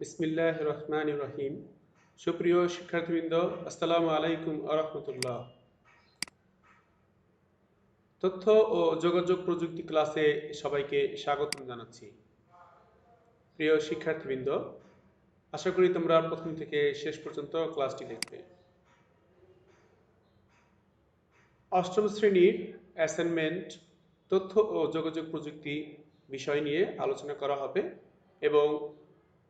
বিসমিল্লাহ রহমান রহিম সুপ্রিয় শিক্ষার্থীবৃন্দ, আসসালামু আলাইকুম আরহামতুল্লাহ। তথ্য ও যোগাযোগ প্রযুক্তি ক্লাসে সবাইকে স্বাগতম জানাচ্ছি। প্রিয় শিক্ষার্থীবৃন্দ, আশা করি তোমরা প্রথম থেকে শেষ পর্যন্ত ক্লাসটি দেখবে। অষ্টম শ্রেণির অ্যাসাইনমেন্ট, তথ্য ও যোগাযোগ প্রযুক্তি বিষয় নিয়ে আলোচনা করা হবে এবং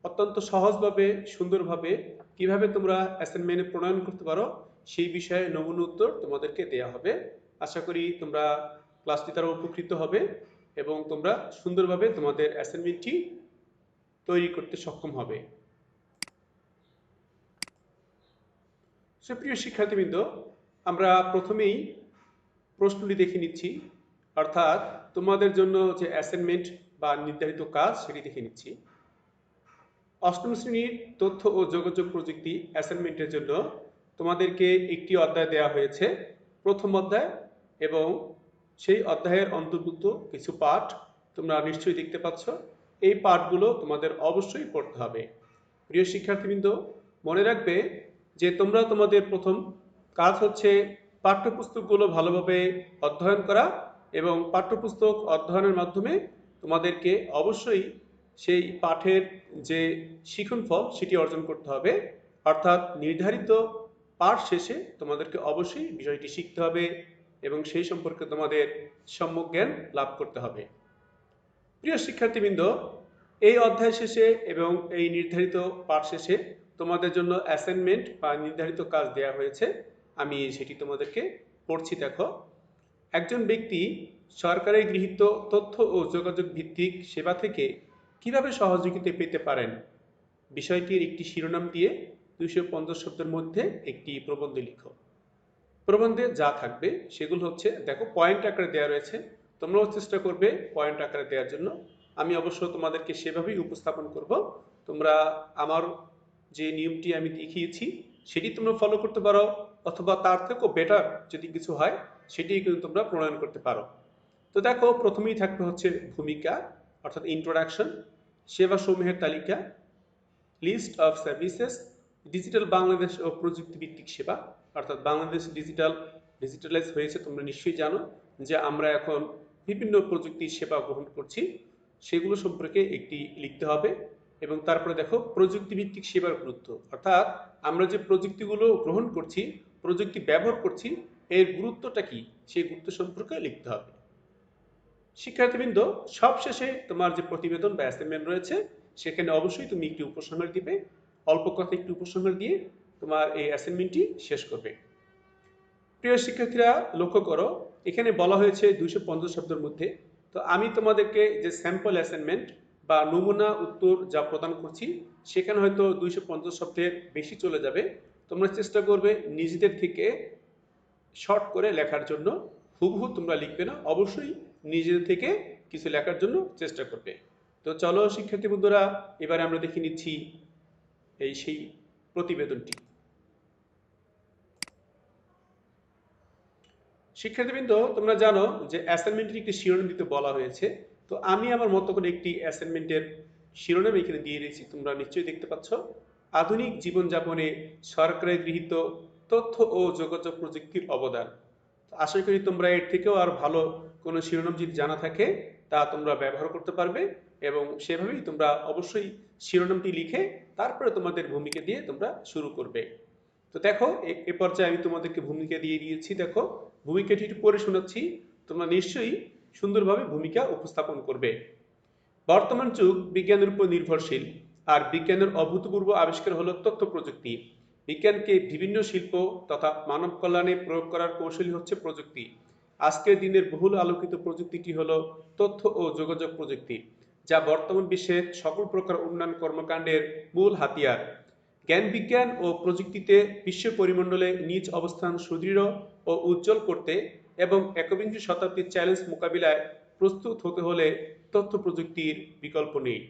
অত্যন্ত সহজভাবে, সুন্দরভাবে কীভাবে তোমরা অ্যাসাইনমেন্ট প্রণয়ন করতে পারো, সেই বিষয়ে নমুনা উত্তর তোমাদেরকে দেয়া হবে। আশা করি তোমরা ক্লাসটি দ্বারা উপকৃত হবে এবং তোমরা সুন্দরভাবে তোমাদের অ্যাসাইনমেন্টটি তৈরি করতে সক্ষম হবে। সুপ্রিয় শিক্ষার্থীবৃন্দ, আমরা প্রথমেই প্রশ্নটি দেখে নিচ্ছি। অর্থাৎ তোমাদের জন্য যে অ্যাসাইনমেন্ট বা নির্ধারিত কাজ সেটি দেখে নিচ্ছি। অষ্টম শ্রেণির তথ্য ও যোগাযোগ প্রযুক্তি অ্যাসাইনমেন্টের জন্য তোমাদেরকে একটি অধ্যায় দেওয়া হয়েছে, প্রথম অধ্যায়, এবং সেই অধ্যায়ের অন্তর্ভুক্ত কিছু পাঠ তোমরা নিশ্চয়ই দেখতে পাচ্ছ। এই পাঠগুলো তোমাদের অবশ্যই পড়তে হবে। প্রিয় শিক্ষার্থীবৃন্দ, মনে রাখবে যে তোমরা তোমাদের প্রথম কাজ হচ্ছে পাঠ্যপুস্তকগুলো ভালোভাবে অধ্যয়ন করা, এবং পাঠ্যপুস্তক অধ্যয়নের মাধ্যমে তোমাদেরকে অবশ্যই সেই পাঠের যে শিখন ফল সেটি অর্জন করতে হবে। অর্থাৎ নির্ধারিত পাঠ শেষে তোমাদেরকে অবশ্যই বিষয়টি শিখতে হবে এবং সেই সম্পর্কে তোমাদের সম্যক জ্ঞান লাভ করতে হবে। প্রিয় শিক্ষার্থীবৃন্দ, এই অধ্যায় শেষে এবং এই নির্ধারিত পাঠ শেষে তোমাদের জন্য অ্যাসাইনমেন্ট বা নির্ধারিত কাজ দেয়া হয়েছে। আমি সেটি তোমাদেরকে পড়ছি, দেখো। একজন ব্যক্তি সরকারের গৃহীত তথ্য ও যোগাযোগ ভিত্তিক সেবা থেকে কীভাবে সহযোগিতা পেতে পারেন? বিষয়টির একটি শিরোনাম দিয়ে দুইশো পঞ্চাশ শব্দের মধ্যে একটি প্রবন্ধ লিখো। প্রবন্ধে যা থাকবে সেগুলো হচ্ছে, দেখো পয়েন্ট আকারে দেওয়া রয়েছে। তোমরাও চেষ্টা করবে পয়েন্ট আকারে দেওয়ার জন্য। আমি অবশ্য তোমাদেরকে সেভাবেই উপস্থাপন করব। তোমরা আমার যে নিয়মটি আমি দেখিয়েছি, সেটি তোমরা ফলো করতে পারো, অথবা তার থেকেও বেটার যদি কিছু হয় সেটি কিন্তু তোমরা প্রণয়ন করতে পারো। তো দেখো, প্রথমেই থাকবে হচ্ছে ভূমিকা। অর্থাৎ ইন্ট্রোডাকশন সেবা সমূহের তালিকা list of services digital Bangladesh ও প্রযুক্তি ভিত্তিক সেবা, অর্থাৎ বাংলাদেশ ডিজিটাল ডিজিটালাইজ হয়েছে তোমরা নিশ্চয়ই জানো যে আমরা এখন বিভিন্ন প্রযুক্তির সেবা গ্রহণ করছি। সেগুলো সম্পর্কে একটি লিখতে হবে এবং তারপরে দেখো প্রযুক্তি ভিত্তিক সেবার গুরুত্ব। অর্থাৎ আমরা যে প্রযুক্তিগুলো গ্রহণ করছি, প্রযুক্তি ব্যবহার করছি, এর গুরুত্বটা কি? সেই গুরুত্ব সম্পর্কে লিখতে হবে। শিক্ষার্থীবৃন্দ, সবশেষে তোমার যে প্রতিবেদন বা অ্যাসাইনমেন্ট রয়েছে, সেখানে অবশ্যই তুমি একটি উপসংহার দিবে। অল্প কথা একটি উপসংহার দিয়ে তোমার এই অ্যাসাইনমেন্টটি শেষ করবে। প্রিয় শিক্ষার্থীরা, লক্ষ্য করো, এখানে বলা হয়েছে দুইশো পঞ্চাশ শব্দের মধ্যে। তো আমি তোমাদেরকে যে স্যাম্পল অ্যাসাইনমেন্ট বা নমুনা উত্তর যা প্রদান করছি, সেখানে হয়তো দুইশো পঞ্চাশ শব্দের বেশি চলে যাবে। তোমরা চেষ্টা করবে নিজেদের থেকে শর্ট করে লেখার জন্য। হুবহু তোমরা লিখবে না। অবশ্যই নিজেদের থেকে কিছু লেখার জন্য চেষ্টা করবে। তো চলো, শিক্ষার্থী বন্ধুরা, এবারে আমরা দেখে নিচ্ছি এই সেই প্রতিবেদনটি। শিক্ষার্থীবৃন্দ, তোমরা জানো যে অ্যাসাইনমেন্টের একটি শিরোনাম দিতে বলা হয়েছে। তো আমি আমার মতো করে একটি অ্যাসাইনমেন্টের শিরোনাম এখানে দিয়ে দিয়েছি। তোমরা নিশ্চয়ই দেখতে পাচ্ছ। আধুনিক জীবনযাপনে সরকারের গৃহীত তথ্য ও যোগাযোগ প্রযুক্তির অবদান। আশা করি তোমরা এর থেকেও আর ভালো কোনো শিরোনাম যদি জানা থাকে, তা তোমরা ব্যবহার করতে পারবে এবং সেভাবেই তোমরা অবশ্যই শিরোনামটি লিখে তারপরে তোমাদের ভূমিকা দিয়ে তোমরা শুরু করবে। তো দেখো, এ পর্যায়ে আমি তোমাদেরকে ভূমিকা দিয়ে দিয়েছি। দেখো, ভূমিকাটি একটু শোনাচ্ছি। তোমরা নিশ্চয়ই সুন্দরভাবে ভূমিকা উপস্থাপন করবে। বর্তমান যুগ বিজ্ঞানের উপর নির্ভরশীল, আর বিজ্ঞানের অভূতপূর্ব আবিষ্কার হলো তথ্য প্রযুক্তি। বিজ্ঞানকে বিভিন্ন শিল্প তথা মানব কল্যাণে প্রয়োগ করার কৌশলী হচ্ছে প্রযুক্তি। আজকের দিনের বহুল আলোকিত প্রযুক্তিটি হল তথ্য ও যোগাযোগ প্রযুক্তি, যা বর্তমান বিশ্বের সকল প্রকার উন্নয়ন কর্মকাণ্ডের মূল হাতিয়ার। জ্ঞান বিজ্ঞান ও প্রযুক্তিতে বিশ্ব পরিমণ্ডলে নিজ অবস্থান সুদৃঢ় ও উজ্জ্বল করতে এবং একবিংশ শতাব্দীর চ্যালেঞ্জ মোকাবিলায় প্রস্তুত হতে হলে তথ্য প্রযুক্তির বিকল্প নেই।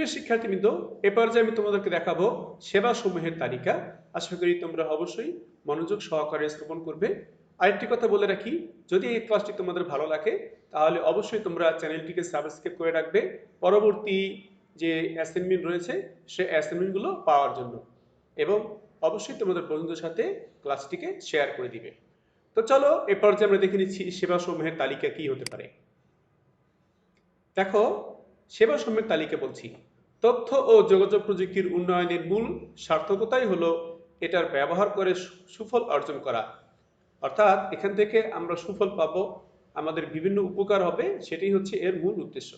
প্রিয় শিক্ষার্থীবৃন্দ, এ পর্যায়ে আমি তোমাদেরকে দেখাবো সেবা সমূহের তালিকা। আশা করি তোমরা অবশ্যই মনোযোগ সহকারে শ্রবণ করবে। আরেকটি কথা বলে রাখি, যদি এই ক্লাসটি তোমাদের ভালো লাগে, তাহলে অবশ্যই তোমরা চ্যানেলটিকে সাবস্ক্রাইব করে রাখবে। পরবর্তী যে অ্যাসাইনমেন্ট রয়েছে সে অ্যাসাইনমেন্টগুলো পাওয়ার জন্য। এবং অবশ্যই তোমাদের বন্ধুদের সাথে ক্লাসটিকে শেয়ার করে দিবে। তো চলো, এ পর্যায়ে আমরা দেখে নিচ্ছি সেবাসমূহের তালিকা কি হতে পারে। দেখো, সেবাসমূহের তালিকা বলছি। তথ্য ও যোগাযোগ প্রযুক্তির উন্নয়নের মূল সার্থকতাই হলো এটার ব্যবহার করে সুফল অর্জন করা। অর্থাৎ এখান থেকে আমরা সুফল পাবো, আমাদের বিভিন্ন উপকার হবে, সেটাই হচ্ছে এর মূল উদ্দেশ্য।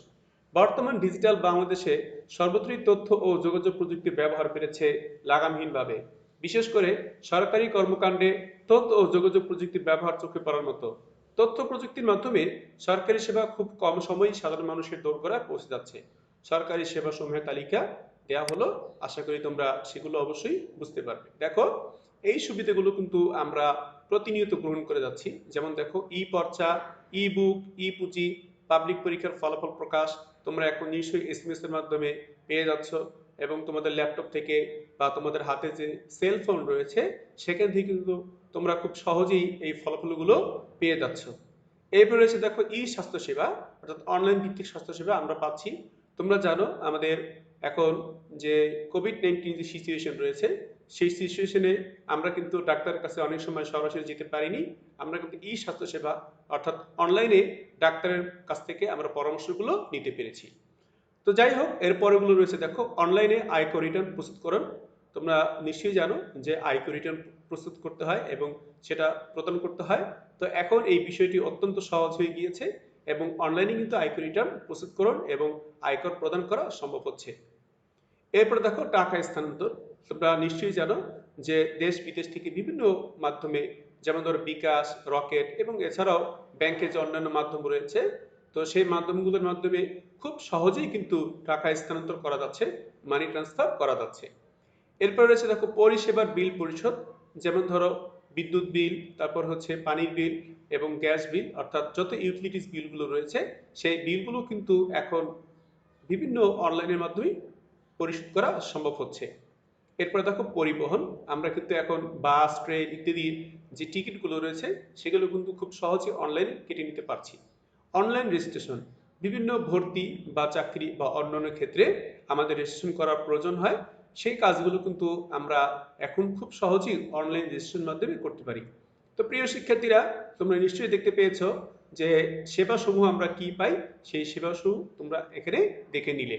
বর্তমান ডিজিটাল বাংলাদেশে সর্বত্রই তথ্য ও যোগাযোগ প্রযুক্তির ব্যবহার বেড়েছে লাগামহীনভাবে, বিশেষ করে সরকারি কর্মকাণ্ডে তথ্য ও যোগাযোগ প্রযুক্তির ব্যবহার চোখে পড়ার মতো। তথ্য প্রযুক্তির মাধ্যমে সরকারি সেবা খুব কম সময়েই সাধারণ মানুষের দোরগোড়ায় পৌঁছে যাচ্ছে। সরকারি সেবা সমূহের তালিকা দেয়া হলো। আশা করি তোমরা সেগুলো অবশ্যই বুঝতে পারবে। দেখো, এই সুবিধাগুলো কিন্তু আমরা প্রতিনিয়ত গ্রহণ করে যাচ্ছি। যেমন দেখো ই পর্চা ই বুক ই পুঁজি পাবলিক পরীক্ষার ফলাফল প্রকাশ, তোমরা এখন নিশ্চয়ই এসএমএস এর মাধ্যমে পেয়ে যাচ্ছ এবং তোমাদের ল্যাপটপ থেকে বা তোমাদের হাতে যে সেল ফোন রয়েছে, সেখান থেকে কিন্তু তোমরা খুব সহজেই এই ফলাফলগুলো পেয়ে যাচ্ছ। এরপর রয়েছে দেখো ই স্বাস্থ্যসেবা অর্থাৎ অনলাইন ভিত্তিক স্বাস্থ্যসেবা আমরা পাচ্ছি। তোমরা জানো আমাদের এখন যে কোভিড নাইন্টিন যে সিচুয়েশন রয়েছে, সেই সিচুয়েশনে আমরা কিন্তু ডাক্তারের কাছে অনেক সময় সরাসরি যেতে পারিনি। আমরা কিন্তু ই স্বাস্থ্যসেবা অর্থাৎ অনলাইনে ডাক্তারের কাছ থেকে আমরা পরামর্শগুলো নিতে পেরেছি। তো যাই হোক, এর পরেগুলো রয়েছে, দেখো অনলাইনে আয়কর রিটার্ন প্রস্তুতকরণ। তোমরা নিশ্চয়ই জানো যে আয়কর রিটার্ন প্রস্তুত করতে হয় এবং সেটা প্রদান করতে হয়। তো এখন এই বিষয়টি অত্যন্ত সহজ হয়ে গিয়েছে। এবং অনলাইনে কিন্তু আয়কর রিটার্ন প্রস্তুতকরণ এবং আয়কর প্রদান করা সম্ভব হচ্ছে। এরপর দেখো টাকা স্থানান্তর। তোমরা নিশ্চয়ই জানো যে দেশ বিদেশ থেকে বিভিন্ন মাধ্যমে, যেমন ধরো বিকাশ, রকেট এবং এছাড়াও ব্যাংকের যে অন্যান্য মাধ্যম রয়েছে, তো সেই মাধ্যমগুলোর মাধ্যমে খুব সহজেই কিন্তু টাকা স্থানান্তর করা যাচ্ছে মানি ট্রান্সফার করা যাচ্ছে। এরপর রয়েছে দেখো পরিষেবার বিল পরিশোধ। যেমন ধরো বিদ্যুৎ বিল, তারপর হচ্ছে পানির বিল এবং গ্যাস বিল, অর্থাৎ যত ইউটিলিটিস বিলগুলো রয়েছে, সেই বিলগুলো কিন্তু এখন বিভিন্ন অনলাইনের মাধ্যমে পরিশোধ করা সম্ভব হচ্ছে। এরপরে দেখো পরিবহন, আমরা কিন্তু এখন বাস, ট্রেন ইত্যাদির যে টিকিটগুলো রয়েছে, সেগুলো কিন্তু খুব সহজে অনলাইনে কেটে নিতে পারছি। অনলাইন রেজিস্ট্রেশন, বিভিন্ন ভর্তি বা চাকরি বা অন্যান্য ক্ষেত্রে আমাদের রেজিস্ট্রেশন করার প্রয়োজন হয়। সেই কাজগুলো কিন্তু আমরা এখন খুব সহজেই অনলাইন রেজিস্ট্রেশন মাধ্যমে করতে পারি। তো প্রিয় শিক্ষার্থীরা, তোমরা নিশ্চয়ই দেখতে পেয়েছ যে সেবাসমূহ আমরা কি পাই, সেই সেবাসমূহ তোমরা এখানে দেখে নিলে।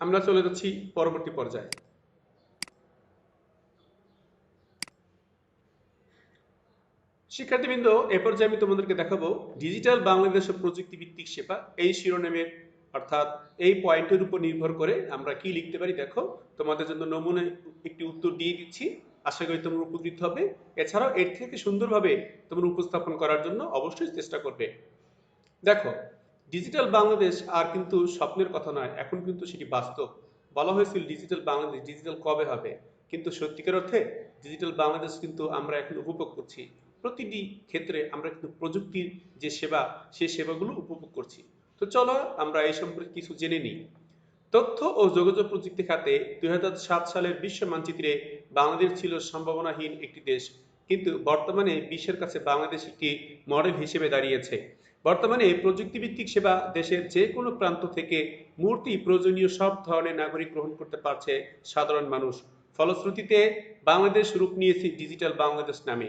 আমরা চলে যাচ্ছি পরবর্তী পর্যায়ে। শিক্ষার্থীবৃন্দ, এ পর্যায়ে আমি তোমাদেরকে দেখাবো ডিজিটাল বাংলাদেশ ও প্রযুক্তি ভিত্তিক সেবা, এই শিরোনামের অর্থাৎ এই পয়েন্টের উপর নির্ভর করে আমরা কি লিখতে পারি? দেখো, তোমাদের জন্য নমুনা একটি উত্তর দিয়ে দিচ্ছি। আশা করি তোমরা উপকৃত হবে। এছাড়াও এর থেকে সুন্দরভাবে তোমরা উপস্থাপন করার জন্য অবশ্যই চেষ্টা করবে। দেখো, ডিজিটাল বাংলাদেশ আর কিন্তু স্বপ্নের কথা নয়, এখন কিন্তু সেটি বাস্তব। বলা হয়েছিল ডিজিটাল বাংলাদেশ, ডিজিটাল কবে হবে? কিন্তু সত্যিকার অর্থে ডিজিটাল বাংলাদেশ কিন্তু আমরা এখন উপভোগ করছি। প্রতিটি ক্ষেত্রে আমরা কিন্তু প্রযুক্তির যে সেবা সেই সেবাগুলো উপভোগ করছি। তো চলো আমরা এই সম্পর্কে কিছু জেনে নিই। তথ্য ও যোগাযোগ প্রযুক্তি খাতে দুই হাজার সাত সালের বিশ্ব মানচিত্রে বাংলাদেশ ছিল সম্ভাবনাহীন একটি দেশ, কিন্তু বর্তমানে বিশ্বের কাছে বাংলাদেশ একটি মডেল হিসেবে দাঁড়িয়েছে। বর্তমানে প্রযুক্তিভিত্তিক সেবা দেশের যে কোনো প্রান্ত থেকে মূর্তি প্রয়োজনীয় সব ধরনের নাগরিক গ্রহণ করতে পারছে সাধারণ মানুষ। ফলশ্রুতিতে বাংলাদেশ রূপ নিয়েছে ডিজিটাল বাংলাদেশ নামে।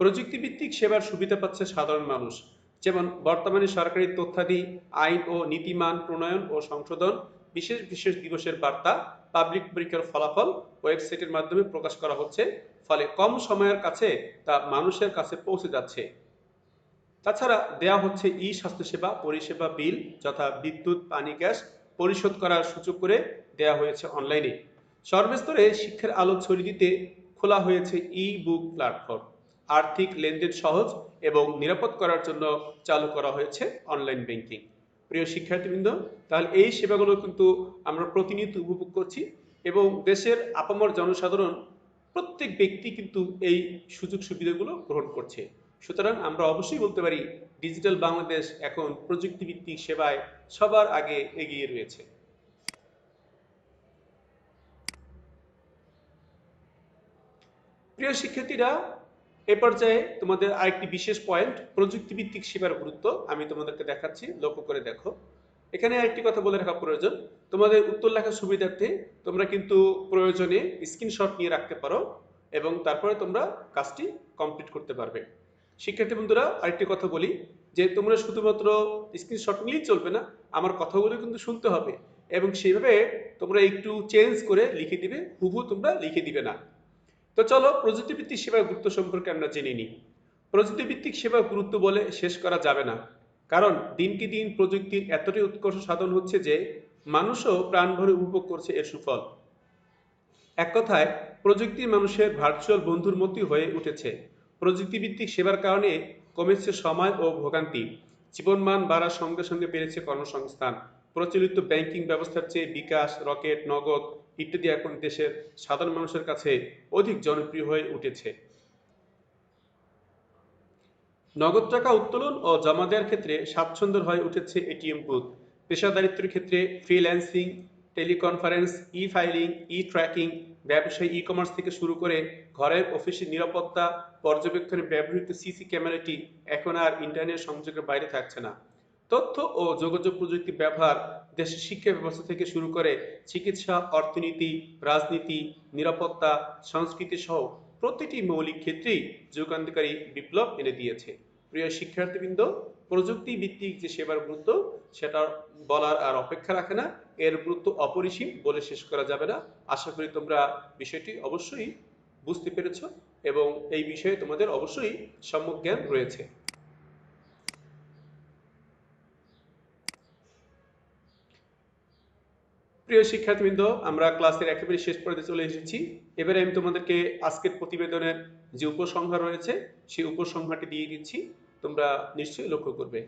প্রযুক্তিভিত্তিক সেবার সুবিধা পাচ্ছে সাধারণ মানুষ। যেমন বর্তমানে সরকারি তথ্যাদি আইন ও নীতিমান প্রণয়ন ও সংশোধন, বিশেষ বিশেষ দিবসের বার্তা পাবলিক পরীক্ষার ফলাফল ওয়েবসাইটের মাধ্যমে প্রকাশ করা হচ্ছে, ফলে কম সময়ের কাছে তা মানুষের কাছে পৌঁছে যাচ্ছে। তাছাড়া দেয়া হচ্ছে ই স্বাস্থ্যসেবা পরিষেবা বিল যথা বিদ্যুৎ, পানি, গ্যাস পরিশোধ করার সুযোগ করে দেয়া হয়েছে অনলাইনে। সর্বস্তরে শিক্ষার আলো ছড়িয়ে দিতে খোলা হয়েছে ই বুক প্ল্যাটফর্ম। আর্থিক লেনদেন সহজ এবং নিরাপদ করার জন্য চালু করা হয়েছে অনলাইন ব্যাংকিং। প্রিয় শিক্ষার্থীবৃন্দ, তাহলে এই সেবাগুলো কিন্তু আমরা প্রতিনিয়ত উপভোগ করছি এবং দেশের আপামর জনসাধারণ প্রত্যেক ব্যক্তি কিন্তু এই সুযোগ সুবিধাগুলো গ্রহণ করছে। সুতরাং আমরা অবশ্যই বলতে পারি, ডিজিটাল বাংলাদেশ এখন প্রযুক্তিভিত্তিক সেবায় সবার আগে এগিয়ে রয়েছে। প্রিয় শিক্ষার্থীরা এ পর্যায়ে তোমাদের আরেকটি বিশেষ পয়েন্ট প্রযুক্তিভিত্তিক সেবার গুরুত্ব আমি তোমাদেরকে দেখাচ্ছি, লক্ষ্য করে দেখো। এখানে আরেকটি কথা বলে রাখা প্রয়োজন। তোমাদের উত্তর লেখার সুবিধার্থে তোমরা কিন্তু প্রয়োজনে স্ক্রিনশট নিয়ে রাখতে পারো এবং তারপরে তোমরা কাজটি কমপ্লিট করতে পারবে। শিক্ষার্থী বন্ধুরা, আরেকটি কথা বলি, যে তোমরা শুধুমাত্র স্ক্রিনশট নিলেই চলবে না, আমার কথাগুলো কিন্তু শুনতে হবে এবং সেইভাবে তোমরা একটু চেঞ্জ করে লিখে দিবে, হুবহু তোমরা লিখে দিবে না। তো চলো প্রযুক্তিভিত্তিক সেবার গুরুত্ব সম্পর্কে আমরা জেনে নিই। প্রযুক্তিভিত্তিক সেবার গুরুত্ব বলে শেষ করা যাবে না। কারণ দিনকে দিন প্রযুক্তির এতটাই উৎকর্ষ সাধন হচ্ছে যে মানুষও প্রাণ ভরে উপভোগ করছে এর সুফল। এক কথায় প্রযুক্তি মানুষের ভার্চুয়াল বন্ধুর মতোই হয়ে উঠেছে। প্রযুক্তিভিত্তিক সেবার কারণে কমেছে সময় ও ভোগান্তি। জীবনমান বাড়ার সঙ্গে সঙ্গে বেড়েছে কর্মসংস্থান। প্রচলিত ব্যাংকিং ব্যবস্থার চেয়ে বিকাশ, রকেট, নগদ ইত্যাদি এখন দেশের সাধারণ মানুষের কাছে অধিক জনপ্রিয় হয়ে উঠেছে। নগদ টাকা উত্তোলন ও জমা দেওয়ার ক্ষেত্রে স্বাচ্ছন্দ্য হয়ে উঠেছে এটিএম বুথ। পেশাদারিত্বের ক্ষেত্রে freelancing, teleconference e filing e tracking ব্যবসায়ী ই কমার্স থেকে শুরু করে ঘরের অফিসের নিরাপত্তা, পর্যবেক্ষণে ব্যবহৃত সিসি ক্যামেরাটি এখন আর ইন্টারনেট সংযোগের বাইরে থাকছে না। তথ্য ও যোগাযোগ প্রযুক্তির ব্যবহার দেশের শিক্ষা ব্যবস্থা থেকে শুরু করে চিকিৎসা, অর্থনীতি, রাজনীতি, নিরাপত্তা, সংস্কৃতি সহ প্রতিটি মৌলিক ক্ষেত্রেই যুগান্তকারী বিপ্লব এনে দিয়েছে। প্রিয় শিক্ষার্থীবৃন্দ প্রযুক্তি ভিত্তিক যে সেবার গুরুত্ব, সেটা বলার আর অপেক্ষা রাখে না। এর গুরুত্ব অপরিসীম বলে শেষ করা যাবে না। আশা করি তোমরা বিষয়টি অবশ্যই বুঝতে পেরেছ এবং এই বিষয়ে তোমাদের অবশ্যই সম্যক জ্ঞান রয়েছে। প্রিয় শিক্ষার্থীবৃন্দ, আমরা ক্লাসের একেবারে শেষ পর্যায়ে চলে এসেছি। এবারে আমি তোমাদেরকে আজকের প্রতিবেদনের যে উপসংহার রয়েছে, সেই উপসংহারটি দিয়ে দিচ্ছি। তোমরা নিশ্চয়ই লক্ষ্য করবে।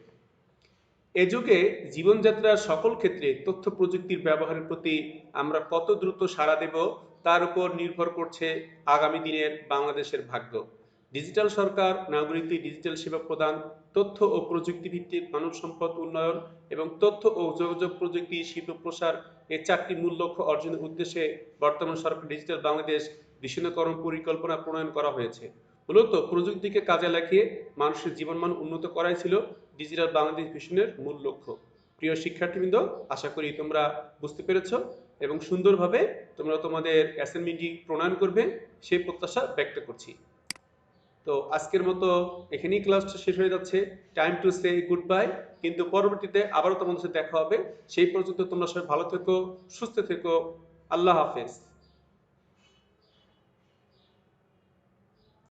এ যুগে জীবনযাত্রার সকল ক্ষেত্রে তথ্য প্রযুক্তির ব্যবহারের প্রতি আমরা কত দ্রুত সাড়া দেব, তার উপর নির্ভর করছে আগামী দিনের বাংলাদেশের ভাগ্য। ডিজিটাল সরকার, নাগরিকদের ডিজিটাল সেবা প্রদান তথ্য ও প্রযুক্তি ভিত্তিক মানব সম্পদ উন্নয়ন এবং তথ্য ও যোগাযোগ প্রযুক্তি, শিল্প প্রসার এই চারটি মূল লক্ষ্য অর্জনের উদ্দেশ্যে বর্তমান সরকার ডিজিটাল বাংলাদেশ বিশীর্ণকরণ পরিকল্পনা প্রণয়ন করা হয়েছে। মূলত প্রযুক্তিকে কাজে লাগিয়ে মানুষের জীবনমান উন্নত করাই ছিল ডিজিটাল বাংলাদেশ মিশনের মূল লক্ষ্য। প্রিয় শিক্ষার্থীবৃন্দ, আশা করি তোমরা বুঝতে পেরেছ এবং সুন্দরভাবে তোমরা তোমাদের অ্যাসাইনমেন্টটি প্রণয়ন করবে, সেই প্রত্যাশা ব্যক্ত করছি। তো আজকের মতো এখানেই ক্লাসটা শেষ হয়ে যাচ্ছে। Time to say goodbye কিন্তু পরবর্তীতে আবারও তোমাদের সাথে দেখা হবে। সেই পর্যন্ত তোমরা সবাই ভালো থেকো, সুস্থ থেকো। আল্লাহ হাফেজ।